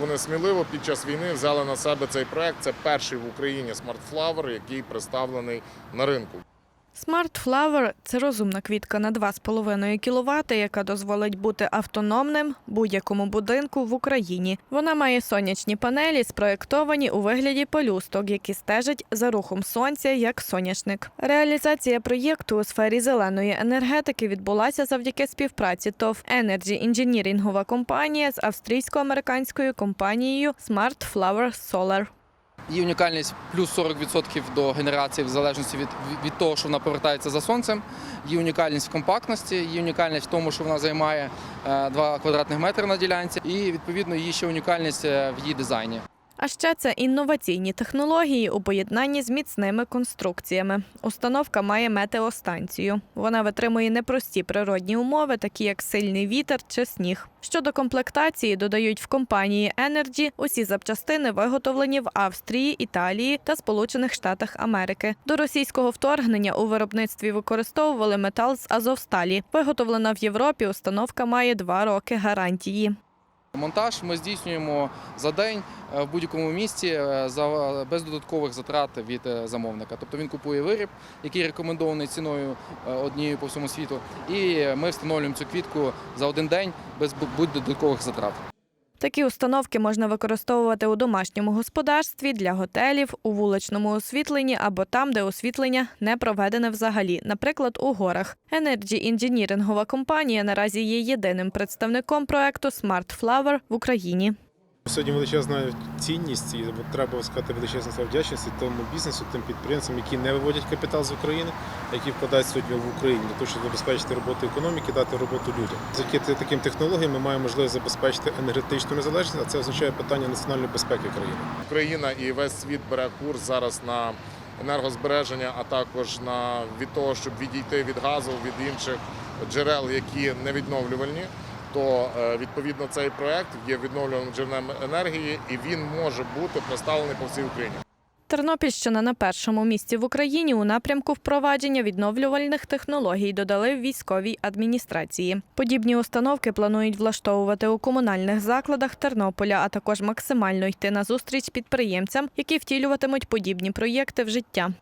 Вони сміливо під час війни взяли на себе цей проект. Це перший в Україні смартфлавер, який представлений на ринку. Smart Flower – це розумна квітка на 2,5 кВт, яка дозволить бути автономним будь-якому будинку в Україні. Вона має сонячні панелі, спроєктовані у вигляді пелюсток, які стежать за рухом сонця як соняшник. Реалізація проєкту у сфері зеленої енергетики відбулася завдяки співпраці ТОВ Energy інженірінгова компанія з австрійсько-американською компанією Smart Flower Solar. Її унікальність плюс 40% до генерації в залежності від, від того, що вона повертається за сонцем. Її унікальність в компактності, її унікальність в тому, що вона займає е, 2 квадратних метри на ділянці, і відповідно її ще унікальність е, в її дизайні. А ще це інноваційні технології у поєднанні з міцними конструкціями. Установка має метеостанцію. Вона витримує непрості природні умови, такі як сильний вітер чи сніг. Щодо комплектації, додають в компанії Energy, усі запчастини виготовлені в Австрії, Італії та Сполучених Штатах Америки. До російського вторгнення у виробництві використовували метал з Азовсталі. Виготовлена в Європі, установка має два роки гарантії. Монтаж ми здійснюємо за день е, в будь-якому місці е, без додаткових затрат від е, замовника. Тобто він купує виріб, який рекомендований ціною однією по всьому світу, і ми встановлюємо цю квітку за один день без будь-додаткових затрат. Такі установки можна використовувати у домашньому господарстві, для готелів, у вуличному освітленні або там, де освітлення не проведене взагалі, наприклад, у горах. Energy інженірингова компанія наразі є єдиним представником проекту Smart Flower в Україні. Сьогодні величезна цінність і треба сказати величезна вдячність тому бізнесу, тим підприємцям, які не виводять капітал з України, які вкладають сьогодні в Україні для того, щоб забезпечити роботу економіки, дати роботу людям. Завдяки таким технологіям ми маємо можливість забезпечити енергетичну незалежність, а це означає питання національної безпеки країни. Україна і весь світ бере курс зараз на енергозбереження, а також на від того, щоб відійти від газу, від інших джерел, які не відновлювальні. То е, відповідно цей проект є відновлюваним джерелом енергії, і він може бути представлений по всій Україні. Тернопільщина на першому місці в Україні у напрямку впровадження відновлювальних технологій додали в військовій адміністрації. Подібні установки планують влаштовувати у комунальних закладах Тернополя, а також максимально йти на зустріч підприємцям, які втілюватимуть подібні проєкти в життя.